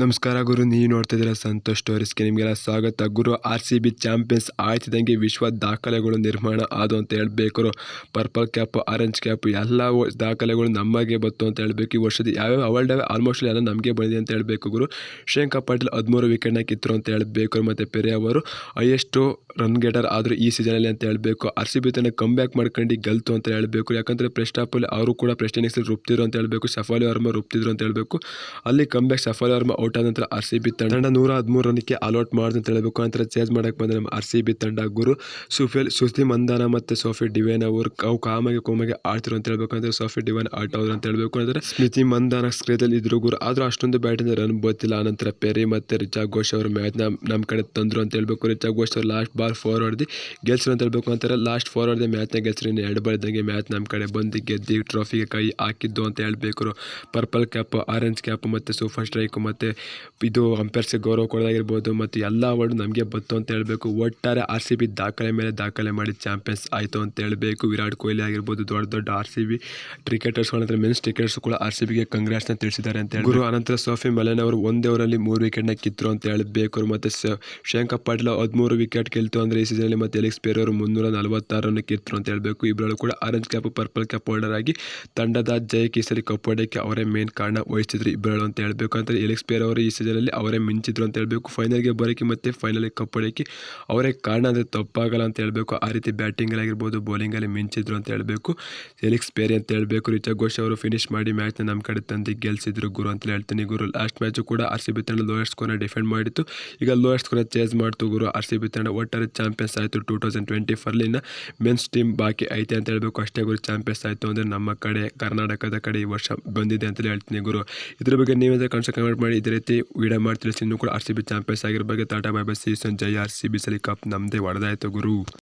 ನಮಸ್ಕಾರ ಗುರು, ನೀವು ನೋಡ್ತಿದ್ದೀರಾ ಸಂತೋಷ್ ಸ್ಟೋರೀಸ್ಗೆ ನಿಮಗೆಲ್ಲ ಸ್ವಾಗತ. ಗುರು, ಆರ್ ಸಿ ಬಿ ಚಾಂಪಿಯನ್ಸ್ ಆಯ್ತಿದ್ದಂಗೆ ವಿಶ್ವ ದಾಖಲೆಗಳು ನಿರ್ಮಾಣ ಆದವು ಅಂತ ಹೇಳಬೇಕು ಪರ್ಪಲ್ ಕ್ಯಾಪ್, ಆರೆಂಜ್ ಕ್ಯಾಪ್, ಎಲ್ಲ ದಾಖಲೆಗಳು ನಮಗೆ ಬತ್ತು ಅಂತ ಹೇಳಬೇಕು. ಈ ವರ್ಷದ ಯಾವ್ಯಾವ ಅವಾರ್ಡ್ ಆಲ್ಮೋಸ್ಟ್ ಎಲ್ಲ ನಮಗೆ ಬಂದಿದೆ ಅಂತ ಹೇಳಬೇಕು ಗುರು. ಶ್ರೇಯಾಂಕ ಪಾಟೀಲ್ ಹದಿಮೂರು ವಿಕೆಟ್ನ ಕಿತ್ತರು ಅಂತ ಹೇಳಬೇಕು ಮತ್ತು ಪೆರೆ ಅವರು ಹೈಯೆಸ್ಟು ರನ್ ಗೆಟರ್ ಆದರೂ ಈ ಸೀಸನಲ್ಲಿ ಅಂತ ಹೇಳಬೇಕು. ಆರ್ ಸಿ ಬಿ ತನ್ನ ಕಮ್ ಬ್ಯಾಕ್ ಮಾಡ್ಕೊಂಡು ಗೆಲ್ತು ಅಂತ ಹೇಳಬೇಕು. ಯಾಕಂದರೆ ಪ್ರೆಸ್ಟಾಪಲ್ಲಿ ಅವರು ಕೂಡ ಪ್ರೆಸ್ಟ್ ಇನ್ನಿಂಗ್ಸಲ್ಲಿ ಅಂತ ಹೇಳಬೇಕು. ಸಫಾಲಿ ವರ್ಮ ರುಪ್ತಿದ್ರು ಅಂತ ಹೇಳಬೇಕು. ಅಲ್ಲಿ ಕಮ್ ಬ್ಯಾಕ್ ಸಫಾಲಿ ವರ್ಮ ಆದ ನಂತರ ಆರ್ ಸಿ ಬಿ ತಂಡ ನೂರ ಹದಿಮೂರು ರನ್ಗೆ ಅಲೌಟ್ ಮಾಡಿದೆ ಅಂತ ಹೇಳಬೇಕು. ನಂತರ ಚೇಂಜ್ ಮಾಡಕ್ಕೆ ಬಂದ ನಮ್ಮ ಆರ್ ಸಿ ಬಿ ತಂಡ ಗುರು ಸುಫೇಲ್ ಸುಸ್ತಿ ಮಂದಾನ ಮತ್ತು ಸೋಫಿ ಡಿವೈನ್ ಅವರು ಅವು ಕಾಮಾಗಿ ಕೋಮಾಗಿ ಆಡ್ತಿರು ಅಂತ ಹೇಳ್ಬೇಕು. ಅಂದರೆ ಸೋಫಿ ಡಿವೇನ್ ಔಟ್ ಆದ್ರು ಅಂತ ಹೇಳಬೇಕು. ಅಂದರೆ ಸ್ಮಿತಿ ಮಂದಾನ ಸ್ಕ್ರೀದಲ್ಲಿ ಇದ್ರು ಗುರು. ಆದರೂ ಅಷ್ಟೊಂದು ಬ್ಯಾಟಿಂದ ರನ್ ಗೊತ್ತಿಲ್ಲ ಆನಂತರ ಪೆರಿ ಮತ್ತು ರಿಚಾ ಘೋಷ್ ಅವರು ಮ್ಯಾಚ್ನ ನಮ್ಮ ಕಡೆ ತಂದರು ಅಂತ ಹೇಳ್ಬೇಕು. ರಿಚಾ ಘೋಷ್ ಅವರು ಲಾಸ್ಟ್ ಬಾಲ್ ಫೋರ್ ಹೊಡೆದು ಗೆಲ್ಸರು ಅಂತ ಹೇಳ್ಬೇಕು. ಅಂತಾರೆ ಲಾಸ್ಟ್ ಫೋರ್ ಹೊಡೆದ ಮ್ಯಾಚ್ನ ಗೆಲ್ಸರು ಇನ್ನು ಎರಡು ಬಾಲ್ ಮ್ಯಾಚ್ ನಮ್ಮ ಕಡೆ ಬಂದು ಗೆದ್ದು ಟ್ರೋಫಿಗೆ ಕೈ ಹಾಕಿದ್ದು ಅಂತ ಹೇಳಬೇಕು. ಪರ್ಪಲ್ ಕ್ಯಾಪ್ ಆರೆಂಜ್ ಕ್ಯಾಪ್ ಮತ್ತು ಸೂಪರ್ ಸ್ಟ್ರೈಕ್ ಮತ್ತು ಇದು ಅಂಪೈರ್ಸ್ಗೆ ಗೌರವ ಕೊಡೋದಾಗಿರ್ಬೋದು ಮತ್ತು ಎಲ್ಲ ಅವಾರ್ಡು ನಮಗೆ ಬಂತು ಅಂತ ಹೇಳಬೇಕು. ಒಟ್ಟಾರೆ ಆರ್ ಸಿ ಬಿ ದಾಖಲೆ ಮೇಲೆ ದಾಖಲೆ ಮಾಡಿ ಚಾಂಪಿಯನ್ಸ್ ಆಯಿತು ಅಂತ ಹೇಳಬೇಕು. ವಿರಾಟ್ ಕೊಹ್ಲಿ ಆಗಿರ್ಬೋದು ದೊಡ್ಡ ದೊಡ್ಡ ಆರ್ ಸಿ ಬಿ ಕ್ರಿಕೆಟರ್ಸ್ಗಳಂದ್ರೆ ಮೆನ್ಸ್ ಕ್ರಿಕೆಟರ್ಸ್ ಕೂಡ ಆರ್ ಸಿ ಬಿಗೆ ಕಂಗ್ರಾಟ್ಸ್ನ ತಿಳಿಸಿದ್ದಾರೆ ಅಂತ ಹೇಳಿ ಗುರು ಅನಂತರ ಸೋಫಿ ಮಲನ್ ಅವರು ಒಂದೇ ಓವರಲ್ಲಿ ಮೂರು ವಿಕೆಟ್ನ ಕಿತ್ತರು ಅಂತ ಹೇಳಬೇಕು. ಮತ್ತು ಶ್ರೇಯಾಂಕ ಪಾಟೀಲ್ ಹದಿಮೂರು ವಿಕೆಟ್ ಗೆಲ್ತು ಅಂದರೆ ಈ ಸೀಸನಲ್ಲಿ ಮತ್ತು ಎಲಿಕ್ಸ್ ಪೇರ್ ಅವರು ಮುನ್ನೂರ ನಲವತ್ತಾರನ್ನು ಕಿತ್ತರು ಅಂತ ಹೇಳಬೇಕು. ಇಬ್ಬರು ಕೂಡ orange cap purple cap holder ಆಗಿ ತಂಡದ ಜಯಕ್ಕೆ ಈ ಸರಿ ಕಪ್ ಅವರೇ ಮೇನ್ ಕಾರಣ ವಹಿಸಿದ್ರು ಇಬ್ಬರು ಅಂತ ಹೇಳಬೇಕು. ಅಂತ ಎಲಿಕ್ಸ್ ಪೇರ್ ಅವರು ಈ ಸೀಸನಲ್ಲಿ ಅವರೇ ಮಿಂಚಿದ್ರು ಅಂತ ಹೇಳಬೇಕು. ಫೈನಲ್ಗೆ ಬರೋಕ್ಕೆ ಮತ್ತು ಫೈನಲ್ಗೆ ಕಪ್ ಹೊಡೆಯೋಕ್ಕೆ ಅವರೇ ಕಾರಣ ಅಂದರೆ ತಪ್ಪಾಗಲ್ಲ ಅಂತ ಹೇಳಬೇಕು. ಆ ರೀತಿ ಬ್ಯಾಟಿಂಗಲ್ಲಿ ಆಗಿರ್ಬೋದು ಬೌಲಿಂಗಲ್ಲಿ ಮಿಂಚಿದ್ರು ಅಂತ ಹೇಳಬೇಕು. ಎಲಿಕ್ಸ್ ಪೇರಿ ಅಂತ ಹೇಳಬೇಕು. ರಿಚಾ ಘೋಷ್ ಅವರು ಫಿನಿಶ್ ಮಾಡಿ ಮ್ಯಾಚ್ನ ನಮ್ಮ ಕಡೆ ತಂದು ಗೆಲ್ಸಿದ್ರು ಗುರು ಅಂತ ಹೇಳ್ತೀನಿ ಗುರು. ಲಾಸ್ಟ್ ಮ್ಯಾಚು ಕೂಡ ಆರ್ ಸಿ ಬಿ ತಂಡ ಲೋಯೆಸ್ಟ್ ಸ್ಕೋರ್ನ ಡಿಫೆಂಡ್ ಮಾಡಿತ್ತು. ಈಗ ಲೋಯೆಸ್ಟ್ ಸ್ಕೋರ್ ಚೇಸ್ ಮಾಡ್ತು ಗುರು. ಆರ್ ಸಿ ಬಿ ತಂಡ ಒಟ್ಟಾರೆ ಚಾಂಪಿಯನ್ಸ್ ಆಯಿತು ಟೂ ತೌಸಂಡ್ ಟ್ವೆಂಟಿ ಫರ್ಲಿನ ಮೆನ್ಸ್ ಟೀಮ್ ಬಾಕಿ ಐತೆ ಅಂತ ಹೇಳಬೇಕು. ಅಷ್ಟೇ ಗುರು ಚಾಂಪಿಯನ್ಸ್ ಆಯಿತು ಅಂದರೆ ನಮ್ಮ ಕಡೆ, ಕರ್ನಾಟಕದ ಕಡೆ ಈ ವರ್ಷ ಬಂದಿದೆ ಅಂತ ಹೇಳ್ತೀನಿ ಗುರು. ಇದ್ರ ಬಗ್ಗೆ ನೀವೇ ಕನ್ಸ ಕಮೆಂಟ್ ಮಾಡಿ. ಇದೇ ರೀತಿ ವಿಡಿಯೋ ಕೂಡ ಆರ್ ಸಿ ಬಿ ಚಾಂಪಿಯನ್ಸ್ ಆಗಿರೋ ಬಗ್ಗೆ ಟಾಟಾ ಬೈ ಬೈ ಜೈ ಆರ್ ಸಿ ಬಿ ಸಲಿ ಕಪ್ ನಮ್ಮದೇ ಹೊಡೆದಾಯ್ತು ಗುರು.